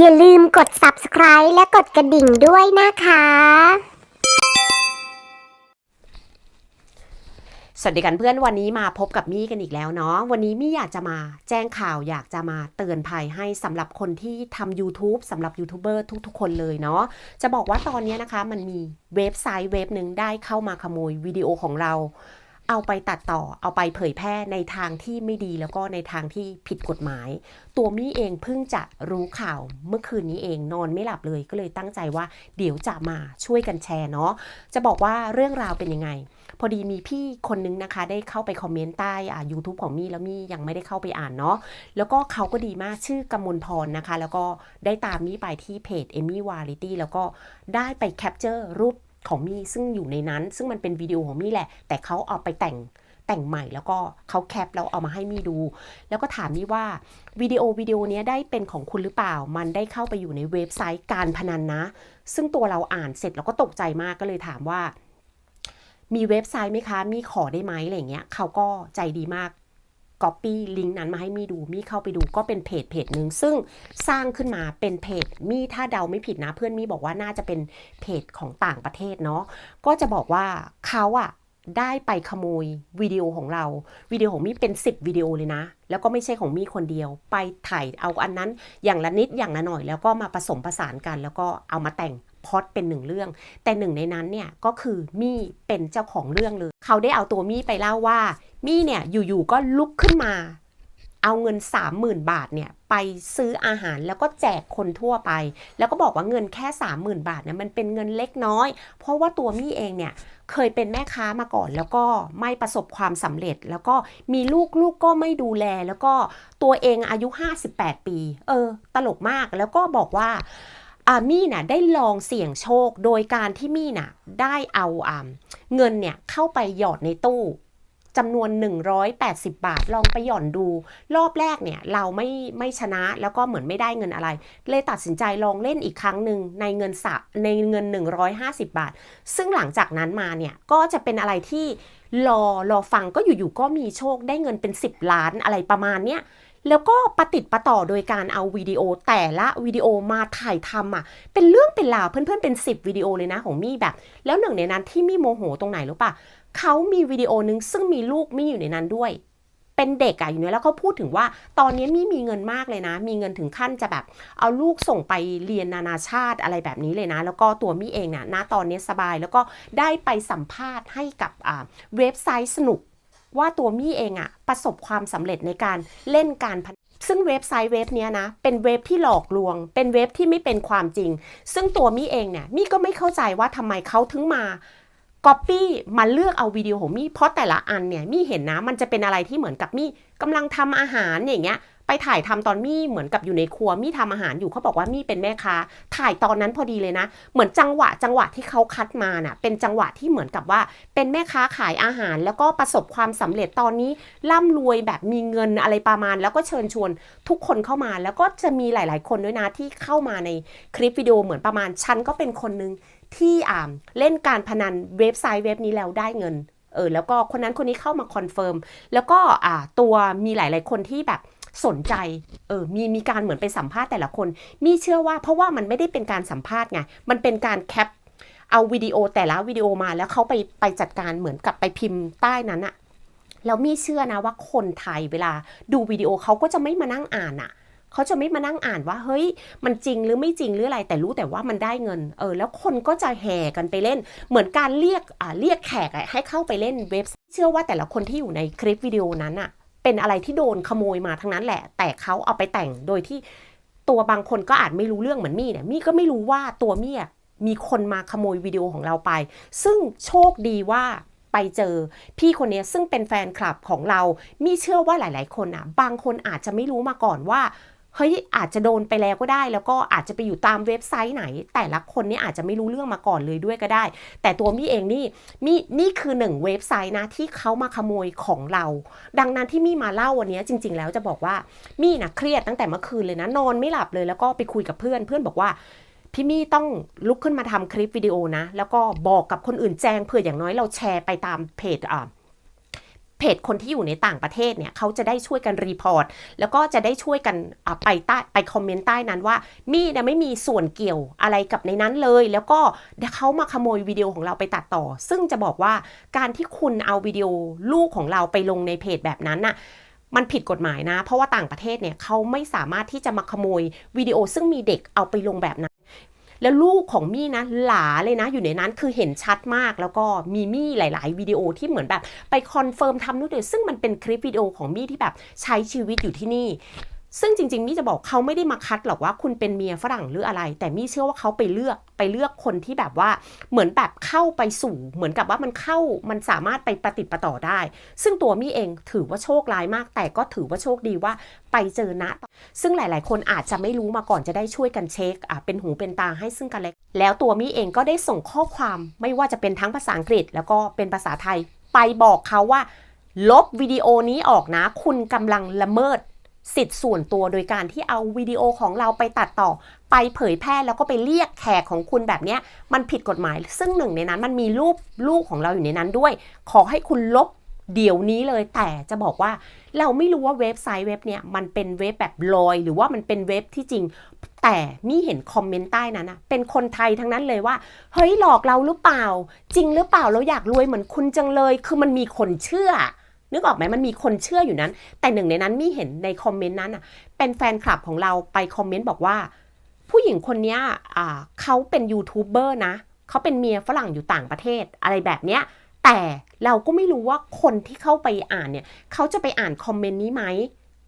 อย่าลืมกด subscribe และกดกระดิ่งด้วยนะคะ สวัสดีกันเพื่อนวันนี้มาพบกับมี่กันอีกแล้วเนาะ วันนี้มี่อยากจะมาแจ้งข่าวอยากจะมาเตือนภัยให้สำหรับคนที่ทำ YouTube สำหรับยูทูบเบอร์ทุกๆ คนเลยเนาะ จะบอกว่าตอนนี้นะคะมันมีเว็บไซต์เว็บหนึ่งได้เข้ามาขโมยวิดีโอของเรา เอาไปตัดต่อเอาไปเผยแพร่ในทางที่ไม่ดีแล้วก็ในทางที่ผิดกฎหมาย ตัวมี่เองเพิ่งจะรู้ข่าวเมื่อคืนนี้เองนอนไม่หลับเลยก็เลยตั้งใจว่าเดี๋ยวจะมาช่วยกันแชร์เนาะจะบอกว่าเรื่องราวเป็นยังไง พอดีมีพี่คนนึงนะคะ ได้เข้าไปคอมเมนต์ใต้อ่า YouTube ของมี่แล้วมี่ยังไม่ได้เข้าไปอ่านเนาะแล้วก็เขาก็ดีมากชื่อกำมลพรนะคะ แล้วก็ได้ตามมี่ไปที่เพจ Emmy w a r i t y แล้วก็ได้ไปแคปเจอร์รูป ของมี่ซึ่งอยู่ในนั้น ซึ่งมันเป็นวิดีโอของมี่แหละ แต่เขาเอาไปแต่งแต่งใหม่แล้วก็เขาแคปแล้วเอามาให้มี่ดู แล้วก็ถามมี่ว่าวิดีโอวิดีโอนี้ได้เป็นของคุณหรือเปล่า มันได้เข้าไปอยู่ในเว็บไซต์การพนันนะ ซึ่งตัวเราอ่านเสร็จเราก็ตกใจมากก็เลยถามว่า มีเว็บไซต์ไหมคะ มีขอได้ไหมอะไรเงี้ยเขาก็ใจดีมาก ก๊อปปี้ลิงก์นั้นมาให้มีดูมีเข้าไปดูก็เป็นเพจเพจหนึ่งซึ่งสร้างขึ้นมาเป็นเพจมีถ้าเดาไม่ผิดนะ เพื่อนมีบอกว่าน่าจะเป็นเพจของต่างประเทศเนาะก็จะบอกว่าเขาอะได้ไปขโมยวิดีโอของเราวิดีโอของมี่เป็น 10วิดีโอเลยนะ แล้วก็ไม่ใช่ของมี่คนเดียว ไปถ่ายเอาอันนั้นอย่างละนิดอย่างละหน่อย แล้วก็มาผสมผสานกัน แล้วก็เอามาแต่ง พอดเป็นหนึ่งเรื่อง แต่หนึ่งในนั้นเนี่ยก็คือมี่เป็นเจ้าของเรื่องเลย เขาได้เอาตัวมี่ไปเล่าว่า มี่เนี่ยอยู่ๆก็ลุกขึ้นมา เอาเงิน 30,000 บาทเนี่ยไปซื้ออาหารแล้วก็แจกคนทั่วไป แล้วก็บอกว่าเงินแค่ 30,000 บาทเนี่ยมันเป็นเงินเล็กน้อย เพราะว่าตัวมี่เองเนี่ยเคยเป็นแม่ค้ามาก่อน แล้วก็ไม่ประสบความสำเร็จ แล้วก็มีลูกลูกก็ไม่ดูแล แล้วก็ตัวเองอายุ 58 ปี เออ ตลกมากแล้วก็บอกว่า มี่น่ะได้ลองเสี่ยงโชคโดยการที่มี่น่ะได้เอาอ่าเงินเนี่ยเข้าไปหยอดในตู้จำนวน 180 บาท ลองไปหย่อนดู รอบแรกเนี่ย เราไม่ไม่ชนะแล้วก็เหมือนไม่ได้เงินอะไร เลยตัดสินใจลองเล่นอีกครั้งหนึ่งในเงินสะในเงิน 150 บาท ซึ่งหลังจากนั้นมาเนี่ย ก็จะเป็นอะไรที่รอรอฟังก็อยู่ๆก็มีโชคได้เงินเป็น 10 ล้านอะไรประมาณเนี้ย แล้วก็ปฏิดประต่อโดยการเอาวิดีโอแต่ละวิดีโอมาถ่ายทำอะ เป็นเรื่องเป็นราวเพื่อนๆเป็น 10วิดีโอเลยนะของมี่แบบ แล้วหนึ่งในนั้นที่มี่โมโหตรงไหนรู้ปะเขามีวิดีโอนึงซึ่งมีลูกมี่อยู่ในนั้นด้วย เป็นเด็กอะอยู่เนี่ยแล้วเขาพูดถึงว่า ตอนนี้มี่มีเงินมากเลยนะ มีเงินถึงขั้นจะแบบ เอาลูกส่งไปเรียนนานาชาติอะไรแบบนี้เลยนะ แล้วก็ตัวมี่เองเนี่ยณตอนนี้สบายแล้วก็ได้ไปสัมภาษณ์ให้กับเว็บไซต์สนุก ว่าตัวมี่เองอะประสบความสำเร็จในการเล่นการพนันซึ่งเว็บไซต์เว็บนี้นะ เป็นเว็บที่หลอกลวง เป็นเว็บที่ไม่เป็นความจริง ซึ่งตัวมี่เองเนี่ยมี่ก็ไม่เข้าใจว่าทำไมเขาถึงมาก๊อปปี้มาเลือกเอาวิดีโอของมี่เพราะแต่ละอันเนี่ยมี่เห็นนะมันจะเป็นอะไรที่เหมือนกับมี่กำลังทำอาหารอย่างเงี้ย ไปถ่ายทำตอนมี่เหมือนกับอยู่ในครัวมี่ทำอาหารอยู่เขาบอกว่ามี่เป็นแม่ค้า ถ่ายตอนนั้นพอดีเลยนะ เหมือนจังหวะจังหวะที่เขาคัดมาน่ะ เป็นจังหวะที่เหมือนกับว่า เป็นแม่ค้าขายอาหาร แล้วก็ประสบความสำเร็จตอนนี้ ร่ำรวยแบบมีเงินอะไรประมาณ แล้วก็เชิญชวนทุกคนเข้ามา แล้วก็จะมีหลาย ๆ คนด้วยนะที่เข้ามาในคลิปวิดีโอเหมือนประมาณฉันก็เป็นคนนึงที่อ่าเล่นการพนันเว็บไซต์เว็บนี้แล้วได้เงินเออแล้วก็คนนั้นคนนี้เข้ามาคอนเฟิร์มแล้วก็อ่าตัวมีหลาย ๆ คนที่แบบ สนใจเออมีมีการเหมือนไปสัมภาษณ์แต่ละคน มีเชื่อว่าเพราะว่ามันไม่ได้เป็นการสัมภาษณ์ไงมันเป็นการแคปเอาวิดีโอแต่ละวิดีโอมาแล้วเขาไปไปจัดการเหมือนกับไปพิมพ์ใต้นั้นอะแล้วมีเชื่อนะว่าคนไทยเวลาดูวิดีโอเขาก็จะไม่มานั่งอ่านอะเขาจะไม่มานั่งอ่านว่าเฮ้ย มันจริงหรือไม่จริงหรืออะไร แต่รู้แต่ว่ามันได้เงินเออแล้วคนก็จะแห่กันไปเล่น เหมือนการเรียกอ่าเรียกแขกให้เข้าไปเล่นเว็บเชื่อว่าแต่ละคนที่อยู่ในคลิปวิดีโอนั้นอะ เป็นอะไรที่โดนขโมยมาทั้งนั้นแหละ แต่เขาเอาไปแต่งโดยที่ตัวบางคนก็อาจไม่รู้เรื่องเหมือนมี่เนี่ยมี่ก็ไม่รู้ว่าตัวมี่มีคนมาขโมยวิดีโอของเราไป ซึ่งโชคดีว่าไปเจอ พี่คนนี้ซึ่งเป็นแฟนคลับของเรามี่เชื่อว่าหลาย ๆ คนอะ บางคนอาจจะไม่รู้มาก่อนว่า เฮ้ยอาจจะโดนไปแล้วก็ได้ แล้วก็อาจจะไปอยู่ตามเว็บไซต์ไหน แต่ละคนนี่อาจจะไม่รู้เรื่องมาก่อนเลยด้วยก็ได้ แต่ตัวมี่เองนี่มี่นี่คือหนึ่งเว็บไซต์นะที่เขามาขโมยของเรา ดังนั้นที่มี่มาเล่าวันนี้จริง ๆ แล้วจะบอกว่ามี่นะเครียดตั้งแต่เมื่อคืนเลยนะนอนไม่หลับเลยแล้วก็ไปคุยกับเพื่อนเพื่อนบอกว่าพี่มี่ต้องลุกขึ้นมาทำคลิปวิดีโอนะ แล้วก็บอกกับคนอื่นแจ้งเผื่ออย่างน้อยเราแชร์ไปตามเพจอ่า เพจคนที่อยู่ในต่างประเทศเนี่ยเขาจะได้ช่วยกันรีพอร์ต แล้วก็จะได้ช่วยกันไปใต้ไปคอมเมนต์ใต้นั้นว่ามี่เนี่ยไม่มีส่วนเกี่ยวอะไรกับในนั้นเลย แล้วก็เขามาขโมยวิดีโอของเราไปตัดต่อ ซึ่งจะบอกว่าการที่คุณเอาวิดีโอลูกของเราไปลงในเพจแบบนั้นน่ะมันผิดกฎหมายนะ เพราะว่าต่างประเทศเนี่ยเขาไม่สามารถที่จะมาขโมยวิดีโอซึ่งมีเด็กเอาไปลงแบบนั้น แล้วลูกของมี่นะหลาเลยนะอยู่ในนั้นคือเห็นชัดมากแล้วก็มีมี่หลาย ๆ วิดีโอที่เหมือนแบบ ไปคอนเฟิร์มทำนู่นนี่ซึ่งมันเป็นคลิปวิดีโอของมี่ที่แบบใช้ชีวิตอยู่ที่นี่ ซึ่งจริงๆมี่จะบอกเขาไม่ได้มาคัดหรอกว่าคุณเป็นเมียฝรั่งหรืออะไร แต่มี่เชื่อว่าเขาไปเลือกไปเลือกคนที่แบบว่าเหมือนแบบเข้าไปสู่ เหมือนกับว่ามันเข้ามันสามารถไปประติดประต่อได้ ซึ่งตัวมี่เองถือว่าโชคร้ายมาก แต่ก็ถือว่าโชคดีว่าไปเจอณซึ่งหลาย ๆ คนอาจจะไม่รู้มาก่อนจะได้ช่วยกันเช็คอะเป็นหูเป็นตาให้ซึ่งกันและกันแล้วตัวมี่เองก็ได้ส่งข้อความไม่ว่าจะเป็นทั้งภาษาอังกฤษ แล้วก็เป็นภาษาไทยไปบอกเขาว่า ลบวิดีโอนี้ออกนะ คุณกำลังละเมิด สิทธิ์ส่วนตัวโดยการที่เอาวิดีโอของเราไปตัดต่อ ไปเผยแพร่แล้วก็ไปเรียกแขกของคุณแบบนี้มันผิดกฎหมาย ซึ่งหนึ่งในนั้นมันมีรูปลูกของเราอยู่ในนั้นด้วย ขอให้คุณลบเดี๋ยวนี้เลยแต่จะบอกว่าเราไม่รู้ว่าเว็บไซต์เว็บเนี่ยมันเป็นเว็บแบบลอย หรือว่ามันเป็นเว็บที่จริง แต่นี่เห็นคอมเมนต์ใต้นั้นนะเป็นคนไทยทั้งนั้นเลยว่า เฮ้ยหลอกเราหรือเปล่า จริงหรือเปล่าเราอยากรวยเหมือนคุณจังเลย คือมันมีคนเชื่อ นึกออกไหมมันมีคนเชื่ออยู่นั้น แต่หนึ่งในนั้นมี่เห็นในคอมเมนต์นั้นอะ เป็นแฟนคลับของเราไปคอมเมนต์บอกว่า ผู้หญิงคนนี้อ่าเขาเป็นยูทูบเบอร์นะเขาเป็นเมียฝรั่งอยู่ต่างประเทศอะไรแบบเนี้ยแต่เราก็ไม่รู้ว่าคนที่เข้าไปอ่านเนี่ยเขาจะไปอ่านคอมเมนต์นี้ไหม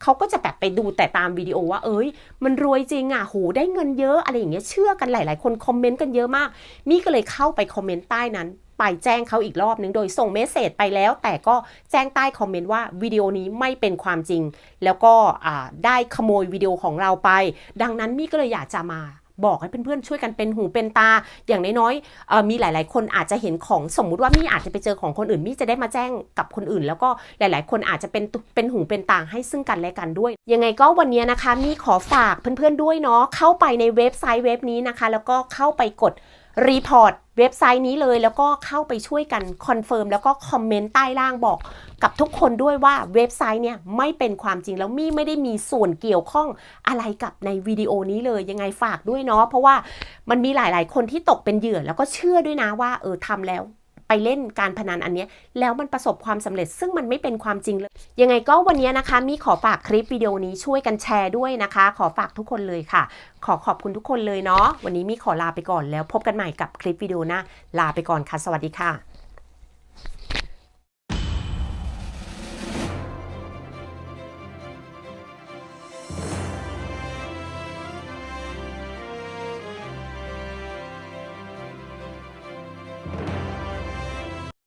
เขาก็จะแบบไปดูแต่ตามวิดีโอว่าเอ้ย มันรวยจริงอะโหได้เงินเยอะอะไรอย่างเงี้ยเชื่อกันหลาย ๆ คนคอมเมนต์กันเยอะมาก มี่ก็เลยเข้าไปคอมเมนต์ใต้นั้น ไปแจ้งเขาอีกรอบนึงโดยส่งเมสเซจไปแล้ว แต่ก็แจ้งใต้คอมเมนต์ว่าวิดีโอนี้ไม่เป็นความจริง แล้วก็ได้ขโมยวิดีโอของเราไป ดังนั้นมี่ก็เลยอยากจะมาบอกให้เพื่อนๆช่วยกันเป็นหูเป็นตา อย่างน้อยๆมีหลาย ๆ คนอาจจะเห็นของสมมุติว่ามี่อาจจะไปเจอของคนอื่นมี่จะได้มาแจ้งกับคนอื่น แล้วก็หลาย ๆ คนอาจจะเป็นเป็นหูเป็นตาให้ซึ่งกันและกันด้วย ยังไงก็วันนี้นะคะมี่ขอฝากเพื่อนๆด้วยเนาะเข้าไปในเว็บไซต์เว็บนี้นะคะ แล้วก็เข้าไปกด รีพอร์ตเว็บไซต์นี้เลย แล้วก็เข้าไปช่วยกันคอนเฟิร์มแล้วก็คอมเมนต์ใต้ล่างบอกกับทุกคนด้วยว่าเว็บไซต์เนี่ยไม่เป็นความจริงแล้วมี่ไม่ได้มีส่วนเกี่ยวข้องอะไรกับในวิดีโอนี้เลยยังไงฝากด้วยเนาะเพราะว่ามันมีหลาย ๆ คนที่ตกเป็นเหยื่อแล้วก็เชื่อด้วยนะว่าเออทำแล้ว ไปเล่นการพนันอันนี้แล้วมันประสบความสำเร็จ ซึ่งมันไม่เป็นความจริงเลย ยังไงก็วันนี้นะคะ มีขอฝากคลิปวิดีโอนี้ช่วยกันแชร์ด้วยนะคะ ขอฝากทุกคนเลยค่ะ ขอขอบคุณทุกคนเลยเนาะวันนี้มีขอลาไปก่อนแล้วพบกันใหม่กับคลิปวิดีโอหน้าลาไปก่อนค่ะ สวัสดีค่ะ